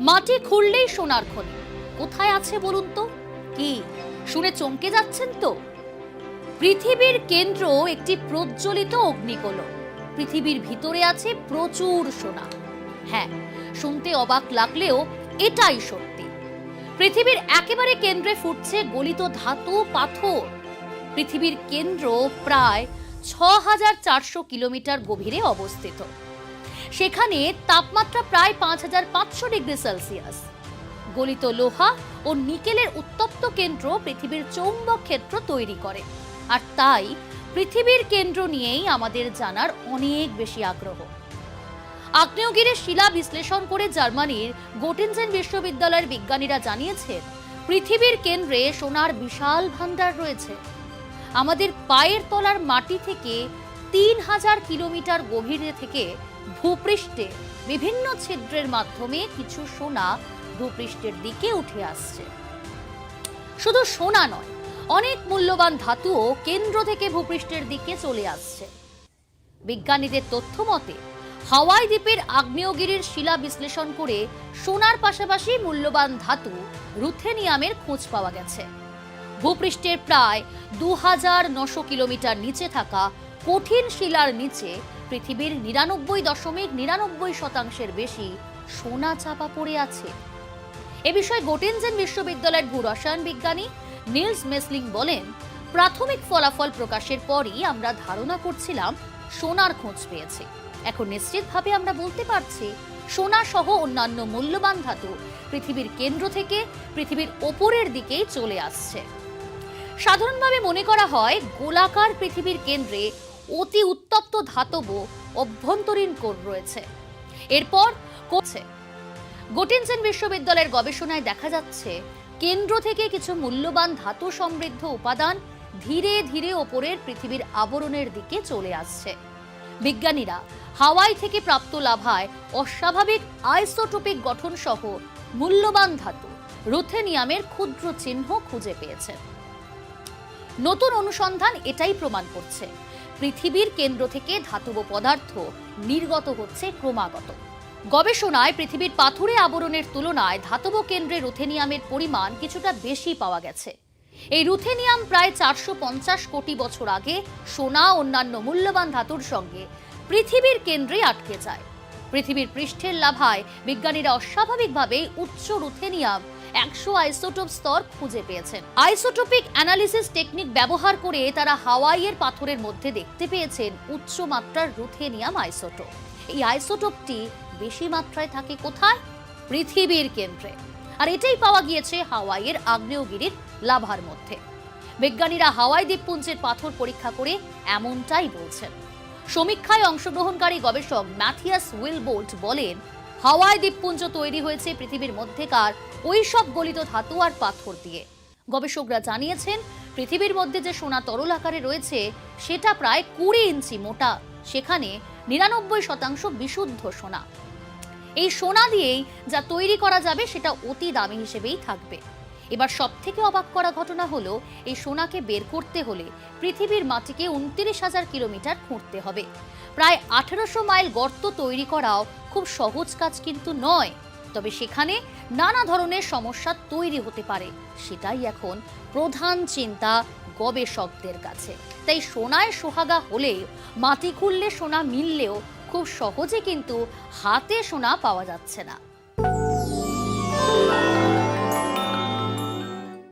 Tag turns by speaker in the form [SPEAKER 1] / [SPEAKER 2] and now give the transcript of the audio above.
[SPEAKER 1] মাটি খুললেই সোনার খনি। কোথায় আছে বলুন তো? কি? শুনে চমকে যাচ্ছেন তো? পৃথিবীর কেন্দ্র একটি প্রজ্বলিত অগ্নিগোলক। পৃথিবীর ভিতরে আছে প্রচুর সোনা। হ্যাঁ শুনতে অবাক লাগলেও এটাই সত্যি। পৃথিবীর একেবারে কেন্দ্রে ফুটছে গলিত ধাতু পাথর। পৃথিবীর কেন্দ্র প্রায় ছ হাজার চারশো কিলোমিটার গভীরে অবস্থিত। সেখানে তাপমাত্রা প্রায় পাঁচ হাজার পাঁচশো ডিগ্রি সেলসিয়াস। গলিত লোহা ও নিকেলের উত্তপ্ত কেন্দ্র পৃথিবীর চৌম্বক ক্ষেত্র তৈরি করে। আর তাই পৃথিবীর কেন্দ্র নিয়েই আমাদের জানার অনেক বেশি আগ্রহ। আগ্নেয়গিরির শিলা বিশ্লেষণ করে জার্মানির গোটেনজেন বিশ্ববিদ্যালয়ের বিজ্ঞানীরা জানিয়েছেন, পৃথিবীর কেন্দ্রে সোনার বিশাল ভান্ডার রয়েছে। আমাদের পায়ের তলার মাটি থেকে তিন হাজার কিলোমিটার গভীরে থেকে ভূপৃষ্ঠে বিভিন্ন ছিদ্রের মাধ্যমে কিছু সোনা ভূপৃষ্ঠের দিকে উঠে আসছে। শুধু সোনা নয়, অনেক মূল্যবান ধাতুও কেন্দ্র থেকে ভূপৃষ্ঠের দিকে চলে আসছে। বিজ্ঞানীদের তথ্য মতে, হাওয়াই দ্বীপের আগ্নেয়গিরির শিলা বিশ্লেষণ করে সোনার পাশাপাশি মূল্যবান ধাতু রুথেনিয়ামের খোঁজ পাওয়া গেছে। ভূপৃষ্ঠের প্রায় দু হাজার নশো কিলোমিটার নিচে থাকা কঠিন শিলার নিচে পৃথিবীর নিরানব্বই দশমিক নিরানব্বই শতাংশের বেশি সোনা চাপা পড়ে আছে। এ বিষয়ে গোটেনজেন বিশ্ববিদ্যালয়ের ভূরসায়ন বিজ্ঞানী নিলস মেসলিং বলেন, প্রাথমিক ফলাফল প্রকাশের পরই আমরা ধারণা করছিলাম সোনার খোঁজ পেয়েছে। এখন নিশ্চিতভাবে আমরা বলতে পারছি, সোনা সহ অন্যান্য মূল্যবান ধাতু পৃথিবীর কেন্দ্র থেকে পৃথিবীর ওপরের দিকেই চলে আসছে। সাধারণভাবে মনে করা হয়, গোলাকার পৃথিবীর কেন্দ্রে অতি উত্তপ্ত ধাতব অভ্যন্তরীণ কোর রয়েছে। এরপর করছে গোটেনসেন বিশ্ববিদ্যালয়ের গবেষণায় দেখা যাচ্ছে, কেন্দ্র থেকে কিছু মূল্যবান ধাতু সমৃদ্ধ উপাদান ধীরে ধীরে ওপরের পৃথিবীর আবরণের দিকে চলে আসছে। বিজ্ঞানীরা হাওয়াই থেকে প্রাপ্ত লাভায় অস্বাভাবিক আইসোটোপিক গঠন সহ মূল্যবান ধাতু রুথেনিয়ামের ক্ষুদ্র চিহ্ন খুঁজে পেয়েছেন নতুন অনুসন্ধান এটাই প্রমাণ করছে পৃথিবীর কেন্দ্র থেকে ধাতব পদার্থ নির্গত হচ্ছে ক্রমাগত। গবেষণায় পৃথিবীর পাথুরে আবরণের তুলনায় ধাতব কেন্দ্রে রুথেনিয়ামের পরিমাণ কিছুটা বেশি পাওয়া গেছে। এই রুথেনিয়াম প্রায় চারশো পঞ্চাশ কোটি বছর আগে সোনা অন্যান্য মূল্যবান ধাতুর সঙ্গে পৃথিবীর কেন্দ্রে আটকে যায়। পৃথিবীর পৃষ্ঠের লাভায় বিজ্ঞানীরা অস্বাভাবিকভাবে উচ্চ রুথেনিয়াম একশো আইসোটোপ স্তর খুঁজে পেয়েছেন আইসোটোপিক অ্যানালিসিস টেকনিক ব্যবহার করে তারা হাওয়াইয়ের পাথরের মধ্যে দেখতে পেয়েছেন উচ্চ মাত্রার রুথেনিয়াম আইসোটোপ। এই আইসোটোপটি বেশি মাত্রায় থাকে কোথায়? পৃথিবীর কেন্দ্রে। আর এটাই পাওয়া গিয়েছে হাওয়াইয়ের আগ্নেয়গিরির লাভার মধ্যে। বিজ্ঞানীরা হাওয়াই দ্বীপপুঞ্জের পাথর পরীক্ষা করে এমনটাই বলছেন। সমীক্ষায় অংশগ্রহণকারী গবেষক ম্যাথিয়াস উইলবোল্ট বলেন হাওয়াই দ্বীপপুঞ্জ তৈরি হয়েছে পৃথিবীর মধ্যেকার ওই সব গলিত ধাতু আর পাথর দিয়ে। গবেষকরা জানিয়েছেন, পৃথিবীর মধ্যে যে সোনা তরল আকারে রয়েছে, সেটা প্রায় কুড়ি ইঞ্চি মোটা। সেখানে নিরানব্বই শতাংশ বিশুদ্ধ সোনা। এই সোনা দিয়েই যা তৈরি করা যাবে, সেটা অতি দামি হিসেবেই থাকবে। এবার সব থেকে অবাক করা ঘটনা হলো, এই সোনাকে বের করতে হলে পৃথিবীর মাটিকে উনত্রিশ হাজার কিলোমিটার খুঁড়তে হবে। প্রায় আঠেরোশো মাইল গর্ত তৈরি করাও খুব সহজ কাজ কিন্তু নয়। তবে সেখানে নানা ধরনের সমস্যা তৈরি হতে পারে, সেটাই এখন প্রধান চিন্তা গবেষকদের কাছে। তাই সোনায় সোহাগা হলে মাটি খুললে সোনা মিললেও খুব সহজে কিন্তু হাতে সোনা পাওয়া যাচ্ছে না।